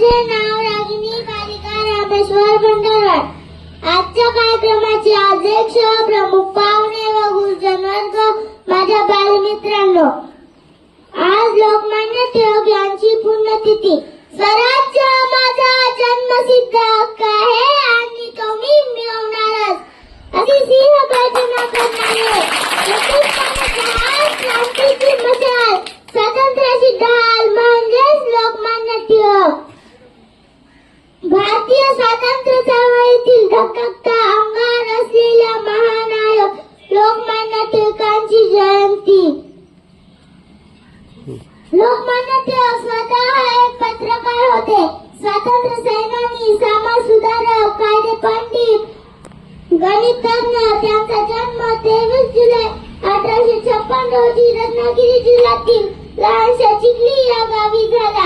माझे नाव रागिनी बालिका रामेश्वर भंडारवाड. आजच्या कार्यक्रमाचे अध्यक्ष प्रमुख पाहुणे व गुरुजनवर्ग माझ्या बालमित्रांनो. आज लोकमान्य टिळक यांची पुण्यतिथी. स्वराज्य माझा जन्मसिद्ध हक्क आहे आणि तो मी मिळवणारच. अशी सिंह गर्जना करणारे भारतीय स्वातंत्र्य चळवळीतील धगधगता अंगार असलेल्या महानायक लोकमान्य टिळकांची जयंती. लोकमान्य टिळक स्वतः एक पत्रकार होते. स्वातंत्र्य सैनानी समाज सुधारक कायदे पंडित गणितज्ञ त्यांचा जन्म तेवीस जुलै अठराशे छप्पन रोजी रत्नागिरी जिल्ह्यातील लहानशा चिखली या गावी झाला.